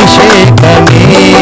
అభిషేకమే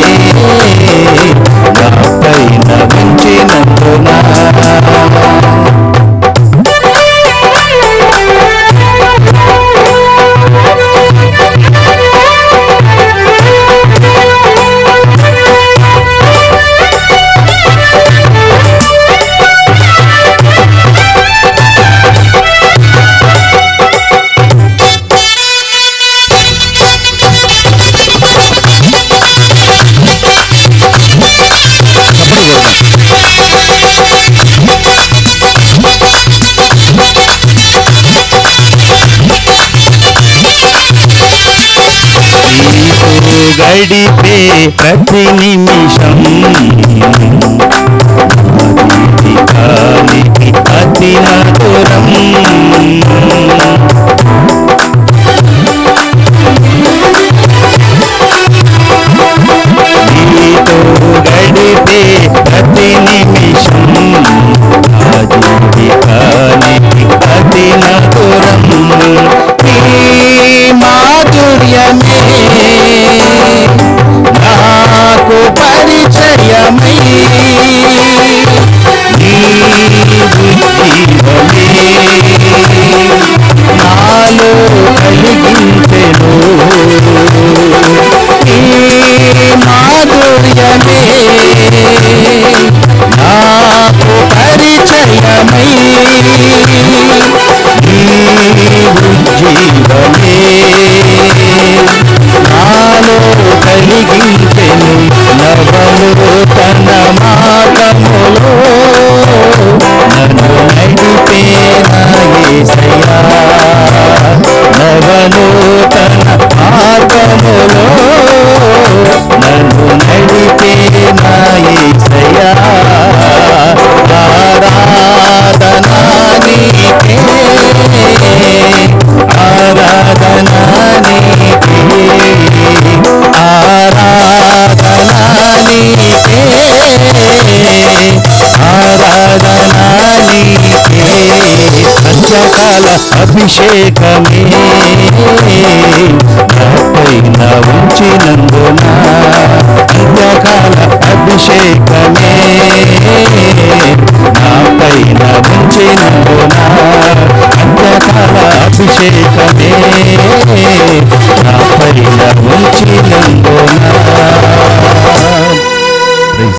గడిపే ప్రతి నిమిషం. నా అతి మధురం నీతో గడిపే ప్రతి నిమిషం. జీవమే. నాలో కలిగించెను నవలు అభిషేకమే. నాపైన ఉంచినందున నిత్యకాల అభిషేకమే. నాపైన ఉంచినందున అంత్యకాల అభిషేకమే. నా